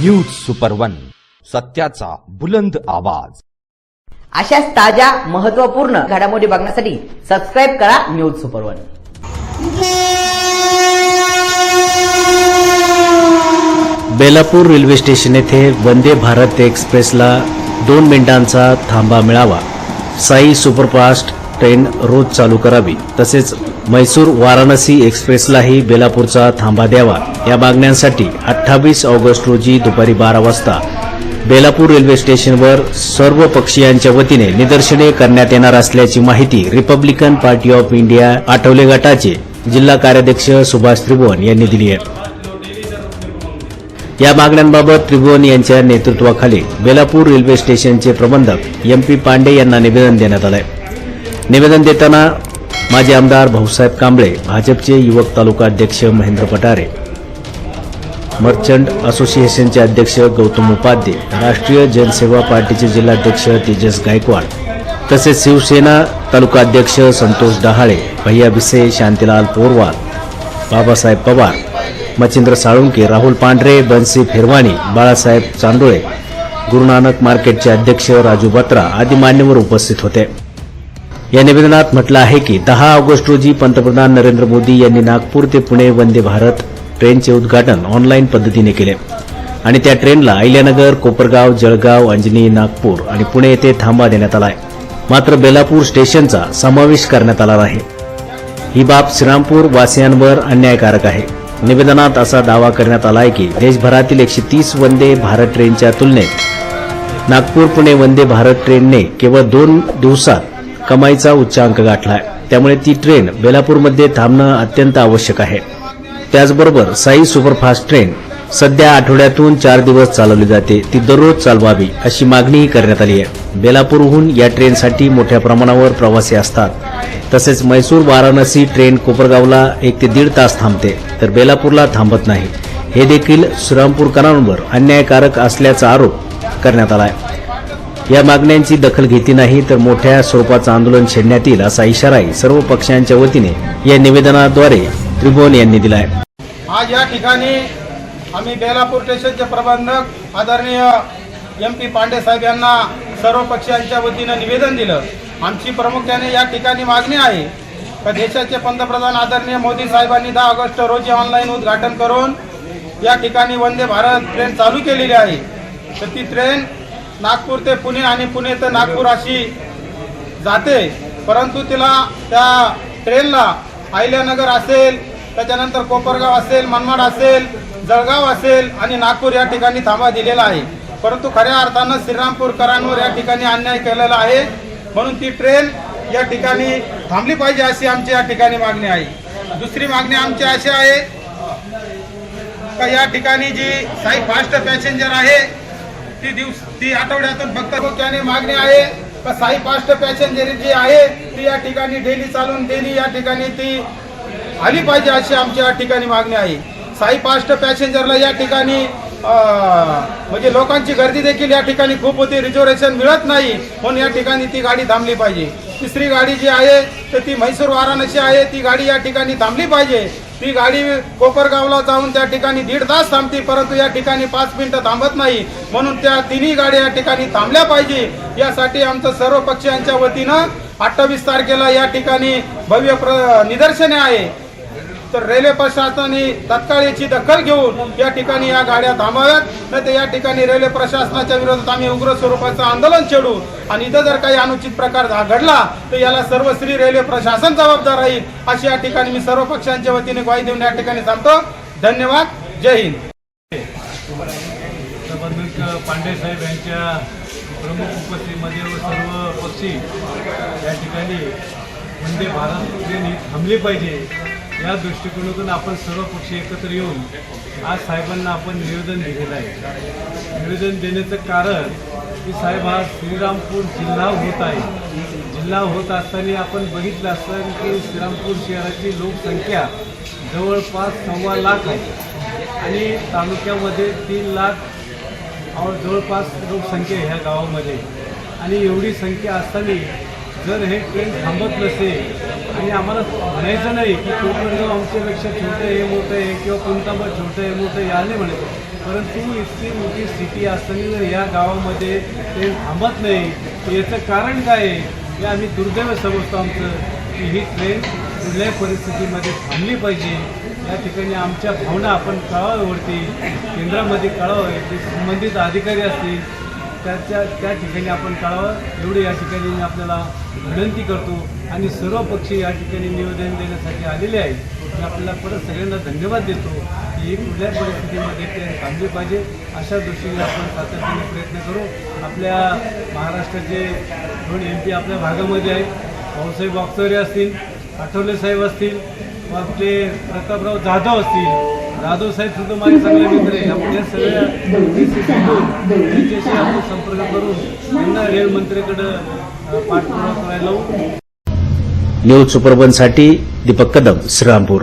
News super one सत्याचा बुलंद आवाज. अशाच ताज्या महत्त्वपूर्ण घडामोडी बघण्यासाठी सबस्क्राईब करा news super one Belapur railway station येथे वंदे भारत एक्सप्रेसला दोन मिनिटांचा थांबा मिळावा. साई सुपरफास्ट ट्रेन रोज चालू करावी. तसेच म्हैसूर वाराणसी एक्सप्रेसलाही बेलापूरचा थांबा द्यावा. या मागण्यांसाठी अठ्ठावीस ऑगस्ट रोजी दुपारी बारा वाजता बेलापूर रेल्वे स्टेशनवर सर्व पक्षीयांच्या वतीने निदर्शने करण्यात येणार असल्याची माहिती Republican Party of India Athawale गटाचे जिल्हा कार्याध्यक्ष सुभाष त्रिभुवन यांनी दिली आहे. या मागण्यांबाबत त्रिभुवन यांच्या नेतृत्वाखाली बेलापूर रेल्वे स्टेशनचे प्रबंधक एम पी पांडे यांना निवेदन देण्यात आलं आहे निवेदन देताना माजी आमदार भाऊसाहेब कांबळे भाजपचे युवक तालुका अध्यक्ष महेंद्र पटारे मर्चंट असोसिएशनचे अध्यक्ष गौतम उपाध्ये राष्ट्रीय जनसेवा पार्टीचे जिल्हाध्यक्ष तेजस गायकवाड तसेच शिवसेना तालुका अध्यक्ष संतोष डहाळे भैया भिसे शांतीलाल पोरवाल बाबासाहेब पवार मच्छिंद्र साळुंके राहुल पांढरे बन्सी फेरवाणी बाळासाहेब चांडोळे गुरुनानक मार्केटचे अध्यक्ष राजू बत्रा आदी मान्यवर उपस्थित होते. या निवेदनात म्हटलं आहे की दहा ऑगस्ट रोजी पंतप्रधान नरेंद्र मोदी यांनी नागपूर ते पुणे वंदे भारत ट्रेनचे उद्घाटन ऑनलाईन पद्धतीने केले. आणि त्या ट्रेनला अहिल्यानगर कोपरगाव जळगाव अंजनी नागपूर आणि पुणे येथे थांबा देण्यात आलाय. मात्र बेलापूर स्टेशनचा समावेश करण्यात आला नाही. ही बाब श्रीरामपूर वासियांवर अन्यायकारक आहे. निवेदनात असा दावा करण्यात आला आहे की देशभरातील एकशे तीस वंदे भारत ट्रेनच्या तुलनेत नागपूर पुणे वंदे भारत ट्रेनने केवळ दोन दिवसात कमाईचा उच्चांक गाठलाय. त्यामुळे ती ट्रेन बेलापूरमध्ये थांबणं अत्यंत आवश्यक आहे. त्याचबरोबर साई सुपरफास्ट ट्रेन सध्या आठवड्यातून चार दिवस चालवली जाते. ती दररोज चालवावी अशी मागणीही करण्यात आली आहे. बेलापूरहून या ट्रेनसाठी मोठ्या प्रमाणावर प्रवासी असतात. तसेच मैसूर वाराणसी ट्रेन कोपरगावला एक ते दीड तास थांबते तर बेलापूरला थांबत नाही. हे देखील श्रीरामपूरकरांवर अन्यायकारक असल्याचा आरोप करण्यात आला आहे या मागण्यांची दखल घेतली नाही तर मोठ्या स्वरूपाचं आंदोलन छेडण्यात येईल असा इशाराही सर्व पक्षांच्या वतीने या निवेदनाद्वारे त्रिभुवन यांनी दिला आहे आज या ठिकाणी आम्ही बेलापूर स्टेशनचे प्रबंधक आदरणीय एम पी पांडे साहेब यांना सर्व पक्षांच्या वतीनं निवेदन दिलं. आमची प्रामुख्याने या ठिकाणी मागणी आहे का देशाचे पंतप्रधान आदरणीय मोदी साहेबांनी दहा ऑगस्ट रोजी ऑनलाईन उद्घाटन करून या ठिकाणी वंदे भारत ट्रेन चालू केलेली आहे. तर ती ट्रेन नागपूर ते पुणे आणि पुणे ते नागपूर अशी जाते. परंतु तिला त्या ट्रेनला अहिल्यानगर असेल त्याच्यानंतर कोपरगाव असेल मनमाड असेल जळगाव असेल आणि नागपूर या ठिकाणी थांबा दिलेला आहे. परंतु खऱ्या अर्थानं श्रीरामपूरकरांवर या ठिकाणी अन्याय केलेला आहे. म्हणून ती ट्रेन या ठिकाणी थांबली पाहिजे अशी आमची या ठिकाणी मागणी आहे. दुसरी मागणी आमची अशी आहे का या ठिकाणी जी साई फास्ट पॅसेंजर आहे ती दिवस ती आठवड्यातून फक्त त्याने मागणी आहे. का साई फास्ट पॅसेंजर जी आहे ती या ठिकाणी डेली चालून डेली या ठिकाणी ती आली पाहिजे अशी आमची या ठिकाणी मागणी आहे. साई फास्ट पॅसेंजरला या ठिकाणी म्हणजे लोकांची गर्दी देखील या ठिकाणी खूप होती रिझर्वेशन मिळत नाही म्हणून या ठिकाणी ती गाडी थांबली पाहिजे. तिसरी गाडी जी आहे तर ती म्हैसूर वाराणसी आहे ती गाडी या ठिकाणी थांबली पाहिजे. ती गाडी कोपरगावला जाऊन त्या ठिकाणी दीड तास थांबते परंतु या ठिकाणी पाच मिनिटं थांबत नाही. म्हणून त्या तिन्ही गाड्या या ठिकाणी थांबल्या पाहिजे. यासाठी आमचं सर्व पक्षांच्या वतीनं अठ्ठावीस तारखेला या ठिकाणी भव्य प्र निदर्शने आहे. तर रेल्वे प्रशासनाने तत्काळ याची दखल घेऊन या ठिकाणी या गाड्या थांबाव्यात. नाही तर या ठिकाणी रेल्वे प्रशासनाच्या विरोधात आम्ही उग्र स्वरूपाचं आंदोलन छेडू आणि इथं जर काही अनुचित प्रकार घडला तर याला सर्वश्री रेल्वे प्रशासन जबाबदार राहील अशी या ठिकाणी मी सर्व पक्षांच्या वतीने ग्वाही देऊन या ठिकाणी सांगतो. धन्यवाद. जय हिंद. पांडे साहेब यांच्या प्रमुख उपस्थितीमध्ये व सर्व पक्षी या ठिकाणी वंदे भारत ट्रेन ही थांबली पाहिजे. या दृष्टिकोनातून आपण सर्व पक्ष एकत्र येऊन आज साहेबांना आपण निवेदन दिलेलं आहे. निवेदन देण्याचं कारण की साहेब हा श्रीरामपूर जिल्हा होत आहे. जिल्हा होत असताना आपण बघितलं असतं की श्रीरामपूर शहराची लोकसंख्या जवळपास सव्वा लाख आहे. आणि तालुक्यामध्ये तीन लाख जवळपास लोकसंख्या ह्या गावामध्ये. आणि एवढी संख्या असताना जर हे ट्रेन थांबत नसेल आणि आम्हाला म्हणायचं नाही की कोकणगाव आमच्यापेक्षा छोटं हे मोठं आहे किंवा कोणता छोटं हे मोठं आहे या नाही म्हणायचं. परंतु इतकी मोठी सिटी असताना जर या गावामध्ये ट्रेन थांबत नाही. याचं कारण काय आहे? हे आम्ही दुर्दैव समजतो आमचं की ही ट्रेन कुठल्याही परिस्थितीमध्ये थांबली पाहिजे. या ठिकाणी आमच्या भावना आपण कळाव्यावरती केंद्रामध्ये कळावं संबंधित अधिकारी असतील त्याच्या त्या ठिकाणी आपण टाळावं. एवढे या ठिकाणी मी आपल्याला विनंती करतो आणि सर्व पक्षी या ठिकाणी निवेदन देण्यासाठी आलेले आहेत. मी आपल्याला परत सगळ्यांना धन्यवाद देतो की ही कुठल्याही परिस्थितीमध्ये ते थांबले पाहिजे. अशा दृष्टीने आपण सातत्याने प्रयत्न करू. आपल्या महाराष्ट्राचे दोन एम पी आपल्या भागामध्ये आहेत. भाऊसाहेब बॉक्सरे असतील आठवले साहेब असतील आपले प्रतापराव जाधव असतील जाधव साहेब सुद्धा माझे चांगले मित्र आहे आपण या सगळ्या गोष्टी भेटून त्यांच्याशी आपण संपर्क करून त्यांना रेल मंत्र्याकडं अ, पाठपुरावा करायला लावू न्यूज सुपरबनसाठी दीपक कदम श्रीरामपूर